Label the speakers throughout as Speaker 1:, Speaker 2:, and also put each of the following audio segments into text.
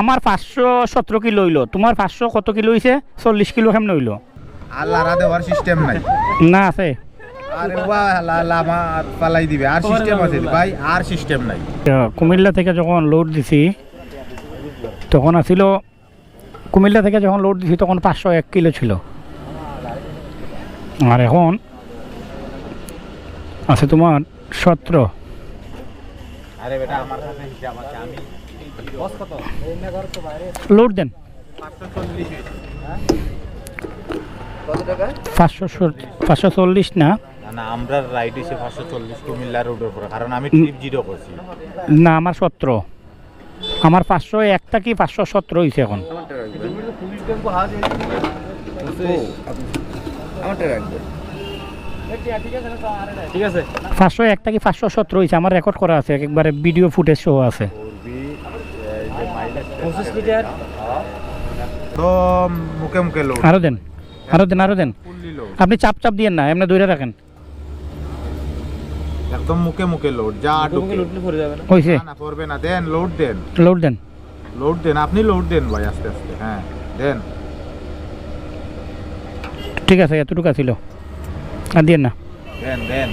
Speaker 1: আমার পাঁচশো সতেরো কিলো হইল। তোমার পাঁচশো কত কিলো হইছে? চল্লিশ কিলো কেমন হইল।
Speaker 2: আল্লাহ দেওয়ার সিস্টেম নাই।
Speaker 1: না আছে।
Speaker 2: আরে বাহ আল্লাহ আল্লাহ আমার পালাই দিবে। আর সিস্টেম আছে ভাই আর সিস্টেম নাই।
Speaker 1: কুমিল্লা থেকে যখন লোড দিছি তখন আসিল কুমিল্লা থেকে যখন লোড দিছি তখন পাঁচশো এক কিলো ছিল। আর এখন আছে তোমার সতেরো।
Speaker 2: আরে বেটা আমার কাছে হিসাব আছে আমি
Speaker 1: লোড দেন। পাঁচশো পাঁচশো চল্লিশ না?
Speaker 2: না না আমরা রাইড এসে পাঁচশো চল্লিশ কুমিল্লা রোডের উপরে। কারণ আমি ট্রিপ জিরো করছি।
Speaker 1: না আমার সতেরো। আমার পাঁচশো একটা কি পাঁচশো সতেরো হয়েছে এখন?
Speaker 3: ঠিক আছে।
Speaker 1: পাঁচশো একটা কি পাঁচশো সতেরো হয়েছে আমার রেকর্ড করা আছে একবারে ভিডিও ফুটেজ শো আছে।
Speaker 3: পঁচিশ লিটার।
Speaker 2: তো মুখে মুখে লোড
Speaker 1: আরও দেন আরও দেন আরও দেন। আপনি চাপ চাপ দিয়েন না এমনি দৌড়ে রাখেন।
Speaker 2: একদম মুখে মুখে লোড যা ঢুকে।
Speaker 3: লুটলে পড়ে যাবে না।
Speaker 2: না, না পড়বে না। দেন লোড দেন।
Speaker 1: লোড দেন।
Speaker 2: লোড দেন আপনি লোড দেন ভাই আস্তে আস্তে হ্যাঁ দেন।
Speaker 1: ঠিক আছে এতটুকু ছিল আর দিয়েন না।
Speaker 2: দেন দেন।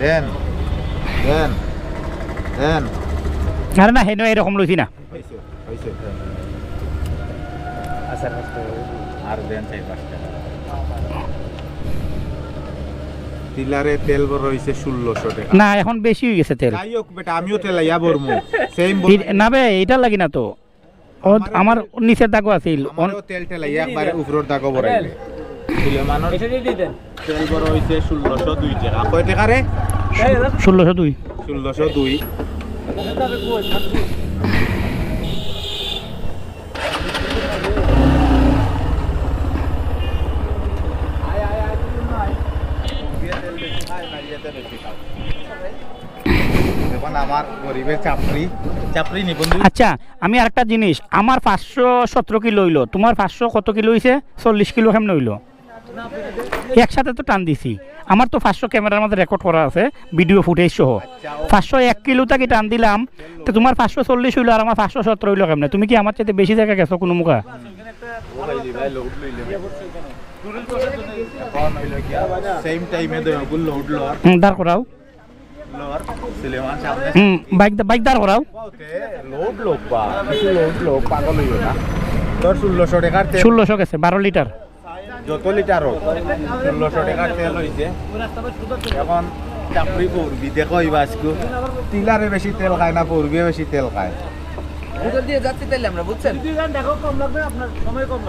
Speaker 2: দেন। দেন। দেন।
Speaker 1: আরে না হেন এরকম লইছি না।
Speaker 2: হ্যাঁ।
Speaker 3: আচ্ছা, আচ্ছা।
Speaker 2: আর দেন চাই পাঁচটা।
Speaker 1: না এখন বেশি হয়ে গেছে তেল।
Speaker 2: আমিও তেল আইয়া
Speaker 1: বরমু না বে এটা লাগি না তো। আমার নিচের দাগও আছে।
Speaker 2: আমারও তেল তেল আইয়া একবারে উপরের দাগও বড়াইলে সুলেমানর
Speaker 3: এসে দিয়ে
Speaker 2: তেল বড় হইছে 1602 টাকা। কয় আমার গরিবের চাপড়ি। চাপড়ি নি বন্ধু।
Speaker 1: আচ্ছা আমি আরেকটা জিনিস আমার পাঁচশো সতেরো কিলো হইল তোমার পাঁচশো কত কিলো হইছে? চল্লিশ কিলো কেমন হইল। একসাথে তো টান দিছি। আমার তো পাঁচশো ক্যামেরার মধ্যে রেকর্ড করা আছে ভিডিও ফুটেজ সহ। পাঁচশো এক কিলো তাকে টান দিলাম তো তোমার পাঁচশো চল্লিশ হইল আর আমার পাঁচশো সতেরো হইল কেমন? তুমি কি আমার চাইতে বেশি জায়গা গেছো কোনো মুখা? দাঁড় করাও
Speaker 2: লর সুলেমান সামনে
Speaker 1: হুম বাইক বাইক দাঁড় করাও।
Speaker 2: ষোলোশো টাকার
Speaker 1: ষোলোশো গেছে বারো লিটার।
Speaker 2: যত লিটার হোক ষোলোশো টাকার তেল হয়েছে এখন চাকরি পড়বি দেখো এই বাসকু টিলারে বেশি তেল খায় না পড়বি বেশি তেল খায়।
Speaker 4: আমরা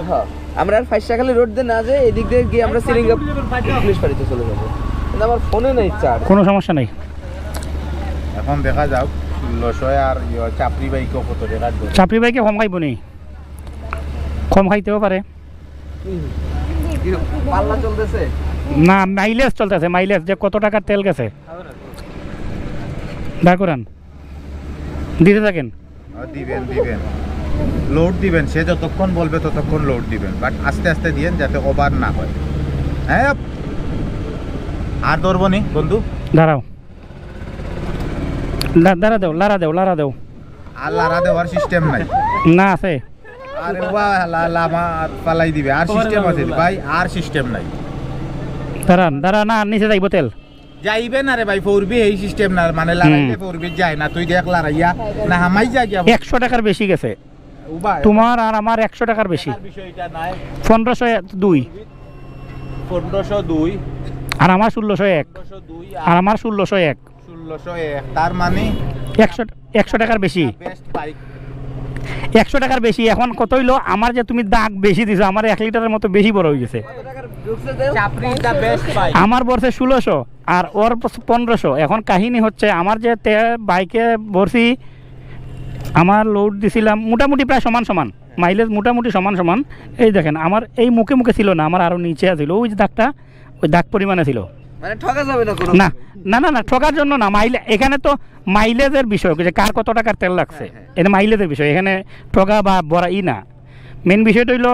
Speaker 4: হ্যাঁ আমরা আর ফাইভ খালি রোড দিয়ে না যে এদিক দিয়ে গিয়ে আমরা সিরিঙ্গা পুলিশ বাড়িতে চলে যাব। কিন্তু আমার ফোনে নেই চার্জ
Speaker 1: কোনো সমস্যা নেই।
Speaker 2: এখন দেখা যাও ষোলোশো আর চাপড়ি বাইকও কত
Speaker 1: বাইকে কম খাইব নি? কম খাইতেও পারে না মাইলেজ চলতেছে মাইলেজ যে কত টাকার তেল গেছে। দাঁড় করান দিতে থাকেন
Speaker 2: দিবেন দিবেন। লোড দিবেন সে যতক্ষণ বলবে ততক্ষণ লোড দিবেন। বাট আস্তে আস্তে দিয়েন যাতে ওভার না হয়। হ্যাঁ আর ধরবো নি বন্ধু?
Speaker 1: দাঁড়াও। দাঁড়া দেও লারা দেও লারা দেও।
Speaker 2: আর লারা দেওয়ার সিস্টেম নাই।
Speaker 1: না আছে।
Speaker 2: আরে আল্লাহ আল্লাহ পালাই দিবে। আর সিস্টেম আছে ভাই আর সিস্টেম নাই।
Speaker 1: দাঁড়ান দাঁড়া না নিচে যাইব তেল।
Speaker 2: যাইবে না রে ভাই পড়বি এই সিস্টেম না। মানে লারাইলে পড়বি যায় না। তুই দেখ লারাইয়া না হামাই যা গিয়া।
Speaker 1: একশো টাকার বেশি গেছে।
Speaker 2: উবা
Speaker 1: তোমার আর আমার একশো টাকার বেশি।
Speaker 2: বিষয়টা নাই।
Speaker 1: পনেরোশো দুই।
Speaker 2: পনেরোশো দুই।
Speaker 1: আর আমার ষোলোশো এক। আর আমার ষোলোশো এক।
Speaker 2: ষোলোশো এক। তার মানে
Speaker 1: একশো একশো টাকার বেশি।
Speaker 2: বেস্ট বাইক
Speaker 1: একশো টাকার বেশি। এখন কত হইল? আমার যে তুমি দাগ বেশি দিছো আমার এক লিটারের মতো বেশি বড় হয়ে গেছে। আমার বর্ষে ষোলোশো আর ওর পনেরোশো। এখন কাহিনী হচ্ছে আমার যে বাইকে ভরছি আমার লোড দিছিলাম মোটামুটি প্রায় সমান সমান। মাইলেজ মোটামুটি সমান সমান। এই দেখেন আমার এই মুখে মুখে ছিল না আমার আরও নিচে ছিল ওই যে দাগটা ওই দাগ পরিমাণে ছিল।
Speaker 4: মানে ঠকা যাবে না কোনো
Speaker 1: না না না না ঠকার জন্য না মাইলে এখানে তো মাইলেজের বিষয় যে কার কত টাকার তেল লাগছে এটা মাইলেজের বিষয় এখানে ঠকা বা বড়া ই না। মেন বিষয়টা হইল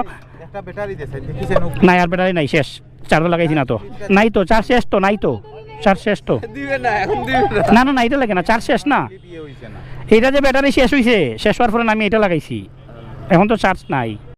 Speaker 2: একটা ব্যাটারি দেছে দেখিছেন
Speaker 1: নাই আর ব্যাটারি নাই শেষ চার্জ লাগাইছি না তো। নাই তো চার্জ শেষ তো নাই তো চার্জ শেষ তো।
Speaker 4: না না।
Speaker 1: না না না এটা লাগে না চার্জ শেষ না।
Speaker 2: না।
Speaker 1: এটা যে ব্যাটারি শেষ হয়েছে শেষ হওয়ার পরে আমি এটা লাগাইছি। এখন তো চার্জ নাই।